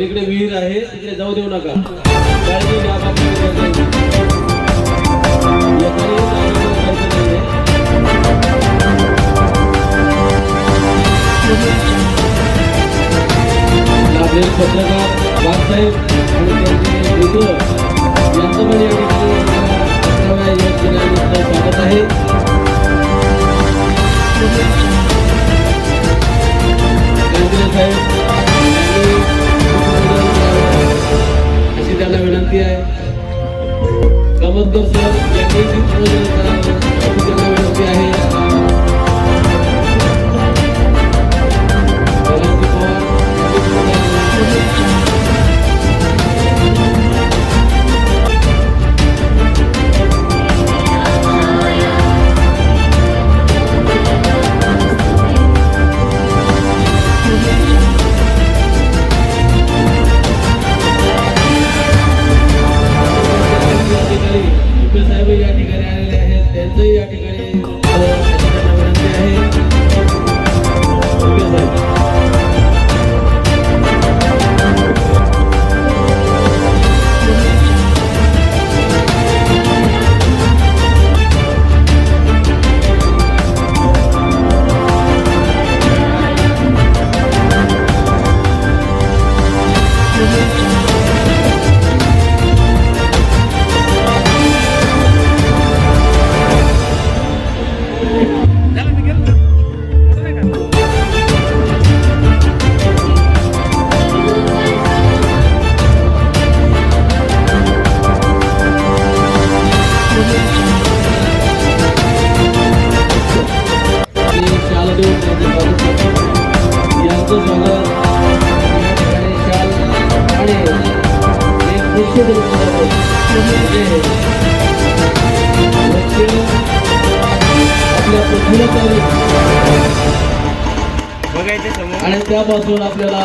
पलीकडे विहीर आहे तिकडे जाऊ देऊ नका. काळजी घ्या पत्रकार बाबासाहेब आणि त्यांचे बघायचे आणि त्यापासून आपल्याला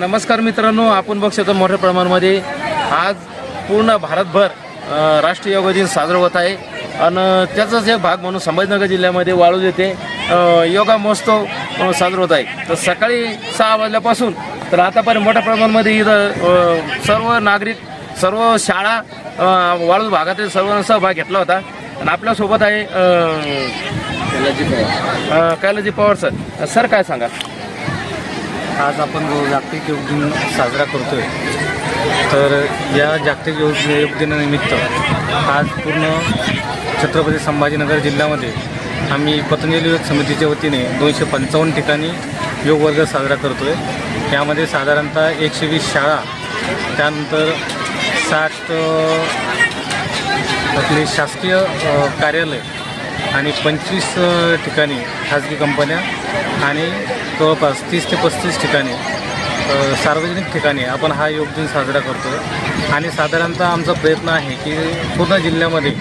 नमस्कार मित्रांनो आपण बघू शकतो मोठ्या प्रमाणामध्ये आज पूर्ण भारतभर राष्ट्रीय योग दिन साजरा होत आहे. आणि त्याचाच एक भाग म्हणून संभाजीनगर जिल्ह्यामध्ये येथे अ, योगा महोत्सव साजरा होत आहे. तर सकाळी सहा वाजल्यापासून तर आतापर्यंत मोठ्या प्रमाणामध्ये इथं सर्व नागरिक सर्व शाळा अ, वाळूज भागातील सर्वांना सहभाग घेतला होता. आणि आपल्यासोबत आहे कैलाजी पवार. सर. सर काय सांगा आज आपण जो जागतिक योग दिन साजरा करतोय. तर या जागतिक योग योग दिनानिमित्त आज पूर्ण छत्रपती संभाजीनगर जिल्ह्यामध्ये आम्ही पतंजली योग समितीच्या वतीने दोनशे पंचावन्न ठिकाणी योग वर्ग साजरा करतोय. यामध्ये साधारणतः एकशे वीस शाळा त्यानंतर साठ आपले शासकीय कार्यालय आणि पंचवीस ठिकाणी खाजगी कंपन्या आणि जवळपास तीस ते पस्तीस ठिकाणी सार्वजनिक ठिकाणी आपण हा योग दिन साजरा करतो आणि साधारणतः आमचा प्रयत्न आहे की पूर्ण जिल्ह्यामध्ये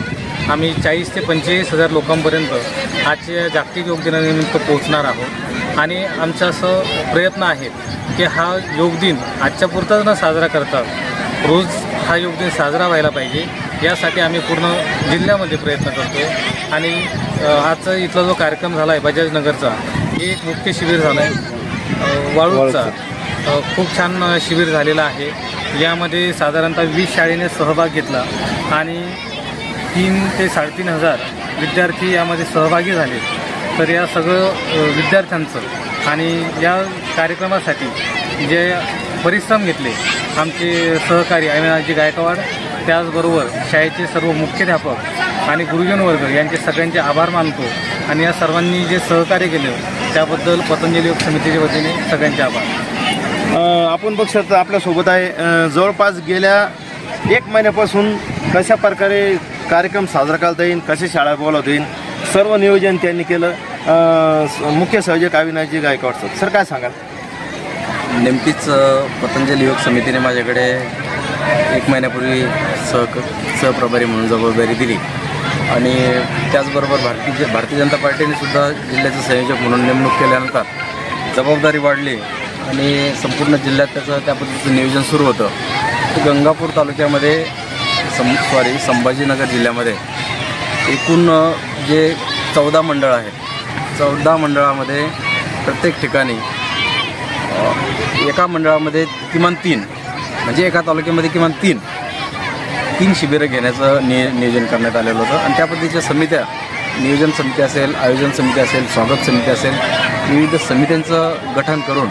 आम्ही चाळीस ते पंचेचाळीस हजार लोकांपर्यंत आजच्या जागतिक योग दिनानिमित्त पोहोचणार आहोत. आणि आमचा असं प्रयत्न आहे की हा योग दिन आजच्या पुरताच न साजरा करतात रोज हा योग दिन साजरा व्हायला पाहिजे. यासाठी आम्ही पूर्ण जिल्ह्यामध्ये प्रयत्न करतो आणि आजचा इथला जो कार्यक्रम झाला आहे बजाजनगरचा हे एक मुख्य शिबिर झालं आहे वाळूचा. खूप छान शिबिर झालेलं आहे. यामध्ये साधारणतः वीस शाळेने सहभाग घेतला आणि तीन ते साडेतीन हजार विद्यार्थी यामध्ये सहभागी झाले. तर या सगळं विद्यार्थ्यांचं आणि या कार्यक्रमासाठी जे परिश्रम घेतले आमचे सहकारी अविनाजी गायकवाड त्याचबरोबर शाळेचे सर्व मुख्याध्यापक आणि गुरुजन वर्ग यांचे सगळ्यांचे आभार मानतो. आणि या सर्वांनी जे सहकार्य केले त्याबद्दल पतंजली योग समितीच्या वतीने सगळ्यांचे आभार. आपण बघू शकता आपल्यासोबत आहे. जवळपास गेल्या एक महिन्यापासून कशा प्रकारे कार्यक्रम साजरा करता येईल कसे शाळा बोलावता येईल सर्व नियोजन त्यांनी केलं. मुख्य संयोजक अविनाशजी गायकवाड सर. सर काय सांगाल? नेमकीच पतंजली योग समितीने माझ्याकडे एक महिन्यापूर्वी सह सहप्रभारी म्हणून जबाबदारी दिली. आणि त्याचबरोबर भारतीय भारतीय जनता पार्टीने सुद्धा जिल्ह्याचे संयोजक म्हणून नेमणूक केल्यानंतर जबाबदारी वाढली आणि संपूर्ण जिल्ह्यात त्याचं त्या पद्धतीचं नियोजन सुरू होतं. गंगापूर तालुक्यामध्ये सं सॉरी संभाजीनगर जिल्ह्यामध्ये एकूण जे चौदा मंडळ आहेत चौदा मंडळामध्ये प्रत्येक ठिकाणी एका मंडळामध्ये किमान तीन म्हणजे एका तालुक्यामध्ये किमान तीन तीन शिबिरं घेण्याचं निय नियोजन करण्यात आलेलं होतं. आणि त्या पद्धतीच्या समित्या नियोजन समिती असेल आयोजन समिती असेल स्वागत समिती असेल विविध समित्यांचं गठन करून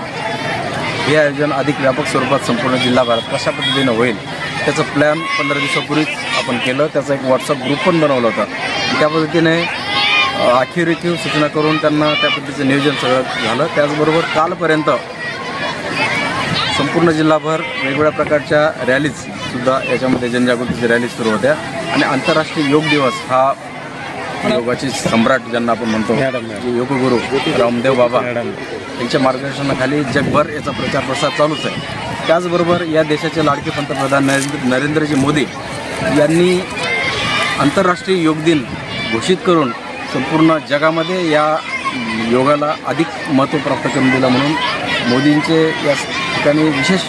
हे आयोजन अधिक व्यापक स्वरूपात संपूर्ण जिल्हाभरात कशा पद्धतीनं होईल त्याचं प्लॅन पंधरा दिवसापूर्वीच आपण केलं. त्याचा एक व्हॉट्सअप ग्रुप पण बनवला होता. त्या पद्धतीने अ, सूचना करून त्यांना त्या पद्धतीचं नियोजन सगळं झालं. त्याचबरोबर कालपर्यंत संपूर्ण जिल्हाभर वेगवेगळ्या प्रकारच्या रॅलीज सुद्धा याच्यामध्ये जनजागृतीच्या रॅलीज सुरू होत्या. आणि आंतरराष्ट्रीय योग दिवस हा योगाचे सम्राट ज्यांना आपण म्हणतो योगगुरू रामदेव बाबा यांच्या मार्गदर्शनाखाली जगभर याचा प्रचार प्रसार चालूच आहे. त्याचबरोबर या देशाचे लाडके पंतप्रधान नरेंद्र नरेंद्रजी मोदी यांनी आंतरराष्ट्रीय योग दिन घोषित करून संपूर्ण जगामध्ये या योगाला अधिक महत्त्व प्राप्त करून दिलं म्हणून मोदींचे या ठिकाणी विशेष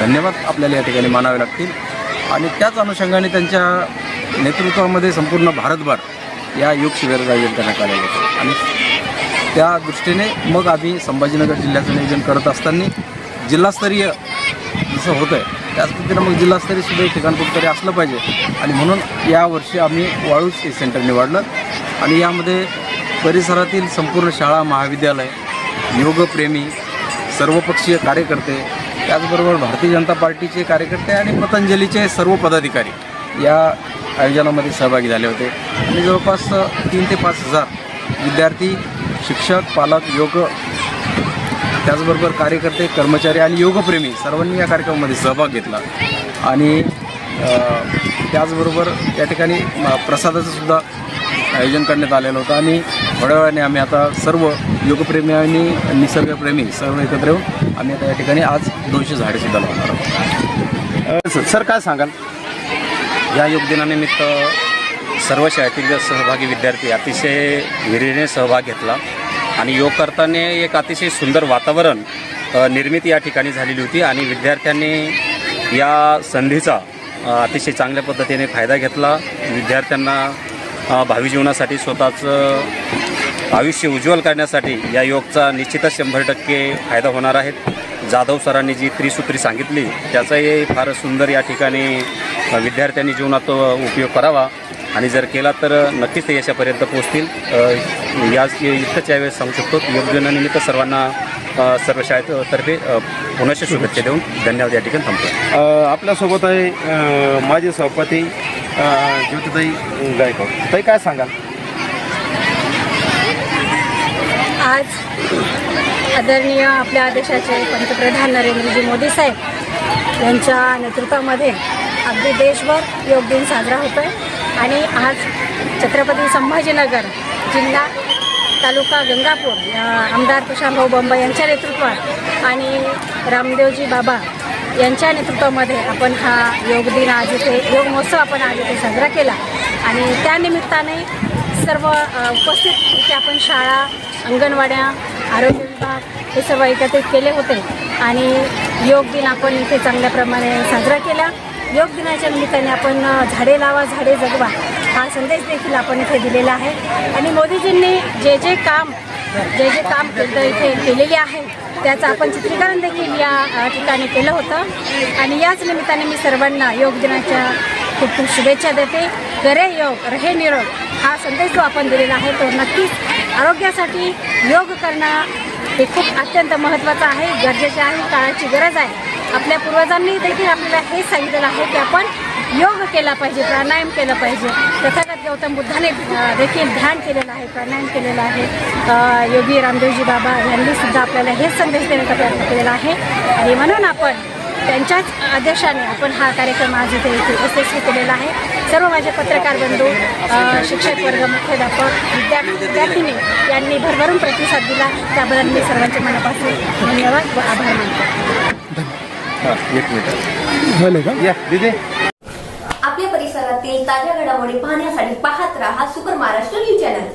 धन्यवाद आपल्याला या ठिकाणी मानावे लागतील. आणि त्याच अनुषंगाने त्यांच्या नेतृत्वामध्ये संपूर्ण भारतभर या योग शिबिराचं आयोजन करण्यात आलेलं होतं. आणि त्या दृष्टीने मग आम्ही संभाजीनगर जिल्ह्याचं नियोजन करत असताना जिल्हास्तरीय जसं होतं आहे त्याच पद्धतीनं मग जिल्हास्तरीय सुद्धा एक ठिकाण कुठेतरी असलं पाहिजे. आणि म्हणून यावर्षी आम्ही वाळूच हे सेंटर निवडलं. आणि यामध्ये परिसरातील संपूर्ण शाळा महाविद्यालय योगप्रेमी सर्वपक्षीय कार्यकर्ते त्याचबरोबर भारतीय जनता पार्टीचे कार्यकर्ते आणि पतंजलीचे सर्व पदाधिकारी या आयोजनामध्ये सहभागी झाले होते. आणि जवळपास तीन ते पाच हजार विद्यार्थी शिक्षक पालक योग त्याचबरोबर कार्यकर्ते कर्मचारी आणि योगप्रेमी सर्वांनी या कार्यक्रमामध्ये सहभाग घेतला. आणि त्याचबरोबर या ठिकाणी प्रसादाचं सुद्धा आयोजन करण्यात आलेलं होतं. आणि थोड्या वेळाने आम्ही आता सर्व योगप्रेमी आणि निसर्गप्रेमी सर्व एकत्र येऊन आम्ही आता या ठिकाणी आज दोनशे झाडेसुद्धा लावणार आहोत. सर- सर काय सांगाल? या योगदिनानिमित्त सर्व शाळेतील सहभागी विद्यार्थी अतिशय विहिरीने सहभाग घेतला आणि योग करताना एक अतिशय सुंदर वातावरण निर्मिती या ठिकाणी झालेली होती आणि विद्यार्थ्यांनी या संधीचा अतिशय चांगल्या पद्धतीने फायदा घेतला. विद्यार्थ्यांना भावी जीवनासाठी स्वतःचं आयुष्य उज्ज्वल करण्यासाठी या योगचा निश्चितच शंभर टक्के फायदा होणार आहेत जाधव सरांनी जी त्रिसूत्री सांगितली त्याचाही फार सुंदर या ठिकाणी विद्यार्थ्यांनी जीवनात उपयोग करावा. आणि जर केला तर नक्कीच ते यशापर्यंत पोहोचतील. याच इतकंच यावेळेस सांगू शकतो योग दिनानिमित्त सर्वांना सर्व शाळेतर्फे अ, पुनश्च शुभेच्छा देऊन धन्यवाद या ठिकाणी थांबतो. आपल्यासोबत आहे माझे सभापती ज्योतिताई गायकवाड. ताई काय सांगाल? आज आदरणीय आपल्या देशाचे पंतप्रधान नरेंद्रजी मोदी साहेब यांच्या नेतृत्वामध्ये अगदी देशभर योग दिन साजरा होतो आहे आणि आज छत्रपती संभाजीनगर जिल्हा तालुका गंगापूर आमदार तुषारभाऊ बंबई यांच्या नेतृत्वात आणि रामदेवजी बाबा यांच्या नेतृत्वामध्ये आपण हा योग दिन आज इथे योग महोत्सव आपण आज इथे साजरा केला. आणि त्यानिमित्ताने सर्व उपस्थित इथे आपण शाळा अंगणवाड्या आरोग्य विभाग हे सर्व एकत्रित केले होते आणि योग दिन आपण इथे चांगल्या प्रमाणे साजरा केला. योग दिनाच्या निमित्ताने आपण झाडे लावा झाडे जगवा हा संदेश देखील आपण इथे दिलेला आहे. आणि मोदीजींनी जे जे काम जे जे काम केलं इथे केलेले आहे त्याचं आपण चित्रीकरण देखील या ठिकाणी केलं होतं. आणि याच निमित्ताने मी सर्वांना योग दिनाच्या खूप खूप शुभेच्छा देते. करे योग रहे निरोग. हा संदेश जो आपण दिलेला आहे तो नक्कीच आरोग्यासाठी योग करणं हे खूप अत्यंत महत्त्वाचं आहे गरजेचे आहे काळाची गरज आहे. आपल्या पूर्वजांनी देखील आपल्याला हे सांगितलेलं आहे की आपण योग केला पाहिजे प्राणायाम केला पाहिजे. तथागत गौतम बुद्धाने देखील ध्यान केलेलं आहे प्राणायाम केलेलं आहे. योगी रामदेवजी बाबा यांनी सुद्धा आपल्याला हेच संदेश देण्याचा प्रयत्न केलेला आहे. आणि म्हणून आपण त्यांच्याच आदेशाने आपण हा कार्यक्रम आज इथे इथे यशस्वी केलेला आहे. सर्व माझे पत्रकार बंधू शिक्षक वर्ग मुख्याध्यापक विद्यार्थी विद्यार्थिनी यांनी भरभरून प्रतिसाद दिला. त्याबद्दल मी सर्वांचे मनापासून धन्यवाद व आभार मानतो. एक मिनिट. या दिदी. आपल्या परिसरातील ताज्या घडामोडी पाहण्यासाठी पाहत राहा सुपर महाराष्ट्र न्यूज चॅनल.